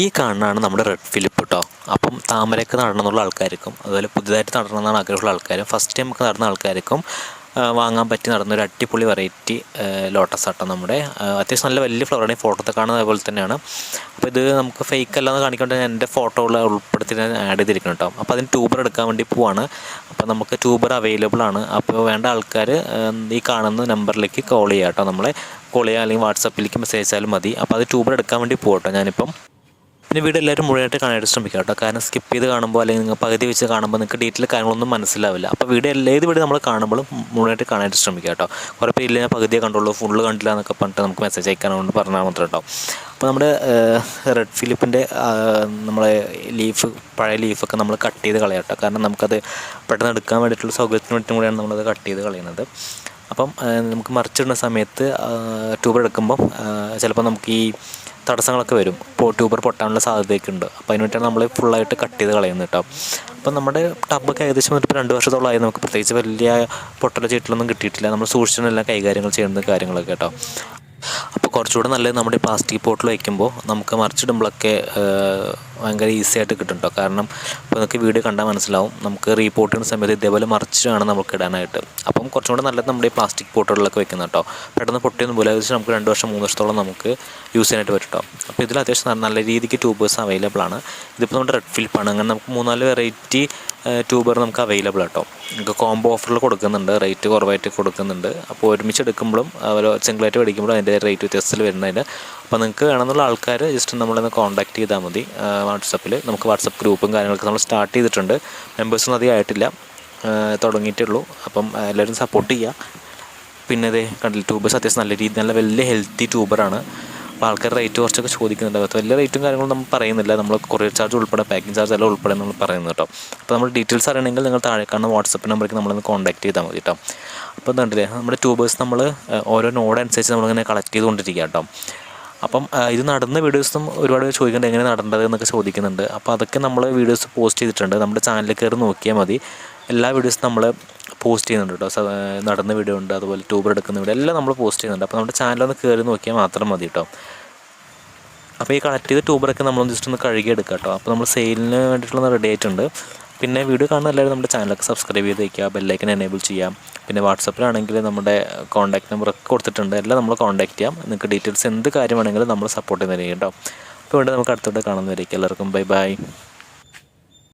ഈ കാണുന്നതാണ് നമ്മുടെ റെഡ് ഫിലിപ്പ് കേട്ടോ അപ്പം താമരയൊക്കെ നടണമെന്നുള്ള ആൾക്കാർക്കും അതുപോലെ പുതുതായിട്ട് നടണമെന്നാണ് ആഗ്രഹമുള്ള ആൾക്കാരും ഫസ്റ്റ് ടൈം ഒക്കെ നടന്ന ആൾക്കാർക്കും വാങ്ങാൻ പറ്റി നടന്നൊരു അടിപൊളി വെറൈറ്റി ലോട്ടസ് ആട്ടോ നമ്മുടെ. അത്യാവശ്യം നല്ല വലിയ ഫ്ലവറാണ് ഈ ഫോട്ടോത്തെ കാണുന്നത് അതുപോലെ തന്നെയാണ്. അപ്പോൾ ഇത് നമുക്ക് ഫേക്ക് അല്ലാന്ന് കാണിക്കൊണ്ട് ഞാൻ എന്റെ ഫോട്ടോകൾ ഉൾപ്പെടുത്തി ഞാൻ ആഡ് ചെയ്തിരിക്കണം കേട്ടോ അപ്പോൾ അതിന് ട്യൂബർ എടുക്കാൻ വേണ്ടി പോവാണ്. അപ്പോൾ നമുക്ക് ട്യൂബർ അവൈലബിൾ ആണ്. അപ്പോൾ വേണ്ട ആൾക്കാർ ഈ കാണുന്ന നമ്പറിലേക്ക് കോൾ ചെയ്യാം കേട്ടോ നമ്മളെ. കോൾ ചെയ്യുക അല്ലെങ്കിൽ വാട്സപ്പിലേക്ക് മെസ്സേജ് അയച്ചാലും മതി. അപ്പോൾ അത് ട്യൂബർ എടുക്കാൻ വേണ്ടി പോകട്ടോ ഞാനിപ്പം. പിന്നെ വീഡിയോ എല്ലാവരും മുഴുവനായിട്ട് കാണാനായിട്ട് ശ്രമിക്കുക കേട്ടോ. കാരണം സ്കിപ്പ് ചെയ്ത് കാണുമ്പോൾ അല്ലെങ്കിൽ നിങ്ങൾ പകുതി വെച്ച് കാണുമ്പോൾ നിങ്ങൾക്ക് ഡീറ്റെയിൽ കാര്യങ്ങളൊന്നും മനസ്സിലാവില്ല. അപ്പോൾ വീഡിയോ ഏത് വീഡിയോ നമ്മൾ കാണുമ്പോഴും മുഴുവനായിട്ട് കാണാനായിട്ട് ശ്രമിക്കുക കേട്ടോ. കുറേ പേരില്ല ഞാൻ പകുതിയെ കണ്ടുള്ളൂ ഫുള്ള് കണ്ടില്ല എന്നൊക്കെ പറഞ്ഞിട്ട് നമുക്ക് മെസ്സേജ് അയക്കാനുണ്ട് പറഞ്ഞാൽ മാത്രം കേട്ടോ. അപ്പോൾ നമ്മുടെ റെഡ് ഫിലിപ്പിന്റെ നമ്മളെ ലീഫ് പഴയ ലീഫൊക്കെ നമ്മൾ കട്ട് ചെയ്ത് കളയാം കേട്ടോ. കാരണം നമുക്കത് പെട്ടെന്ന് എടുക്കാൻ വേണ്ടിയിട്ടുള്ള സൗകര്യത്തിന് വേണ്ടി കൂടിയാണ് നമ്മളത് കട്ട് ചെയ്ത് കളയുന്നത്. അപ്പം നമുക്ക് മറിച്ചിടുന്ന സമയത്ത് ട്യൂബർ എടുക്കുമ്പം ചിലപ്പോൾ നമുക്ക് ഈ തടസ്സങ്ങളൊക്കെ വരും. ഇപ്പോൾ ട്യൂബർ പൊട്ടാനുള്ള സാധ്യതയൊക്കെ ഉണ്ട് അപ്പോൾ അതിന് വേണ്ടിയിട്ടാണ് നമ്മൾ ഫുള്ളായിട്ട് കട്ട് ചെയ്ത് കളയുന്നത് കേട്ടോ അപ്പം നമ്മുടെ ടബൊക്കെ ഏകദേശം ഒരു രണ്ട് വർഷത്തോളമായി നമുക്ക് പ്രത്യേകിച്ച് വലിയ പൊട്ടല ചീട്ടിലൊന്നും കിട്ടിയിട്ടില്ല. നമ്മൾ സൂക്ഷിച്ചിട്ടെല്ലാം കൈകാര്യങ്ങൾ ചെയ്യുന്ന കാര്യങ്ങളൊക്കെ കേട്ടോ അപ്പോൾ കുറച്ചുകൂടെ നല്ലത് നമ്മുടെ പ്ലാസ്റ്റിക് പോട്ടിൽ വയ്ക്കുമ്പോൾ നമുക്ക് മറിച്ചിടുമ്പോഴൊക്കെ ഭയങ്കര ഈസി ആയിട്ട് കിട്ടും കേട്ടോ കാരണം ഇപ്പോൾ നമുക്ക് വീഡിയോ കണ്ടാൽ മനസ്സിലാവും. നമുക്ക് റീപോർട്ട് ചെയ്യുന്ന സമയത്ത് ഇതേപോലെ മറിച്ച് വേണം നമുക്ക് ഇടാനായിട്ട്. അപ്പം കുറച്ചും കൂടെ നല്ലത് നമ്മുടെ ഈ പ്ലാസ്റ്റിക് പോട്ടുകളിലൊക്കെ വെക്കുന്ന കേട്ടോ പെട്ടെന്ന് പൊട്ടിയൊന്നും പോലെ വെച്ച് നമുക്ക് രണ്ട് വർഷം മൂന്ന് വർഷത്തോളം നമുക്ക് യൂസ് ചെയ്യാനായിട്ട് പറ്റും കേട്ടോ അപ്പോൾ ഇതിൽ അത്യാവശ്യം നല്ല- രീതിക്ക് ട്യൂബേഴ്സ് അവൈലബിൾ ആണ്. ഇതിപ്പോൾ നമ്മുടെ റെഡ് ഫിലിപ്പാണ് അങ്ങനെ നമുക്ക് മൂന്നാൽ വെറൈറ്റി ട്യൂബർ നമുക്ക് അവൈലബിൾ കേട്ടോ നമുക്ക് കോംബോ ഓഫറിൽ കൊടുക്കുന്നുണ്ട്. റേറ്റ് കുറവായിട്ട് കൊടുക്കുന്നുണ്ട്. അപ്പോൾ ഒരുമിച്ച് എടുക്കുമ്പോഴും അതുപോലെ സിംഗിളായിട്ട് മേടിക്കുമ്പോഴും അതിന്റെ റേറ്റ് വ്യത്യാസത്തിൽ വരുന്നതിന് അപ്പോൾ നിങ്ങൾക്ക് വേണമെന്നുള്ള ആൾക്കാർ ജസ്റ്റ് നമ്മളൊന്ന് കോൺടാക്ട് ചെയ്താൽ മതി. വാട്സപ്പിൽ നമുക്ക് വാട്സപ്പ് ഗ്രൂപ്പും കാര്യങ്ങളൊക്കെ നമ്മൾ സ്റ്റാർട്ട് ചെയ്തിട്ടുണ്ട്. മെമ്പേഴ്സൊന്നും അധികം ആയിട്ടില്ല. തുടങ്ങിയിട്ടുള്ളൂ അപ്പം എല്ലാവരും സപ്പോർട്ട് ചെയ്യുക. പിന്നെ ഇതേ കണ്ടില്ല ട്യൂബേഴ്സ് അത്യാവശ്യം നല്ല രീതി നല്ല വലിയ ഹെൽത്തി ട്യൂബറാണ്. അപ്പോൾ ആൾക്കാർ റേറ്റ് കുറച്ചൊക്കെ ചോദിക്കുന്നുണ്ട്. വലിയ റേറ്റും കാര്യങ്ങളും നമ്മൾ പറയുന്നില്ല. നമ്മൾ കൊറിയർ ചാർജ് ഉൾപ്പെടെ പാക്കിംഗ് ചാർജ് എല്ലാം ഉൾപ്പെടെ നമ്മൾ പറയുന്നു കേട്ടോ. അപ്പോൾ നമ്മൾ ഡീറ്റെയിൽസ് അറിയണമെങ്കിൽ നിങ്ങൾ താഴെ കാണുന്ന വാട്സപ്പ് നമ്പറിലേക്ക് നമ്മളൊന്ന് കോൺടാക്ട് ചെയ്താൽ മതി കേട്ടോ. അപ്പോൾ എന്താണ്ടില്ലേ നമ്മുടെ ട്യൂബേഴ്സ് നമ്മൾ ഓരോ നോഡ് അനുസരിച്ച് നമ്മളിങ്ങനെ കളക്ട് ചെയ്തുകൊണ്ടിരിക്കുക കേട്ടോ. അപ്പം ഇത് നടന്ന വീഡിയോസും ഒരുപാട് ചോദിക്കുന്നുണ്ട് എങ്ങനെ നടേണ്ടത് എന്നൊക്കെ ചോദിക്കുന്നുണ്ട്. അപ്പോൾ അതൊക്കെ നമ്മൾ വീഡിയോസ് പോസ്റ്റ് ചെയ്തിട്ടുണ്ട്. നമ്മുടെ ചാനലിൽ കയറി നോക്കിയാൽ മതി. എല്ലാ വീഡിയോസും നമ്മൾ പോസ്റ്റ് ചെയ്യുന്നുണ്ട് കേട്ടോ നടന്ന വീഡിയോ ഉണ്ട് അതുപോലെ ട്യൂബർ എടുക്കുന്ന വീഡിയോ എല്ലാം നമ്മൾ പോസ്റ്റ് ചെയ്യുന്നുണ്ട്. അപ്പോൾ നമ്മുടെ ചാനലൊന്ന് കയറി നോക്കിയാൽ മാത്രം മതി കേട്ടോ അപ്പോൾ ഈ കളക്ട് ചെയ്ത ട്യൂബറൊക്കെ നമ്മൾ ജസ്റ്റ് ഒന്ന് കഴുകി എടുക്കാം കേട്ടോ അപ്പോൾ നമ്മൾ സെയിലിന് വേണ്ടിയിട്ടുള്ള റെഡി ആയിട്ടുണ്ട്. പിന്നെ വീഡിയോ കാണുന്ന എല്ലാവരും നമ്മുടെ ചാനലൊക്കെ സബ്സ്ക്രൈബ് ചെയ്ത് വയ്ക്കുക ബെല്ലൈക്കൻ എനേബിൾ ചെയ്യാം. പിന്നെ വാട്സപ്പിലാണെങ്കിൽ നമ്മുടെ കോൺടാക്ട് നമ്പറൊക്കെ കൊടുത്തിട്ടുണ്ട്. എല്ലാം നമ്മൾ കോൺടാക്ട് ചെയ്യാം. നിങ്ങൾക്ക് ഡീറ്റെയിൽസ് എന്ത് കാര്യമാണെങ്കിലും നമ്മൾ സപ്പോർട്ട് ചെയ്യുന്നതായിരിക്കും കേട്ടോ അപ്പോൾ വീണ്ടും നമുക്ക് അടുത്തോട്ട് കാണുന്നതായിരിക്കും. എല്ലാവർക്കും ബൈ ബൈ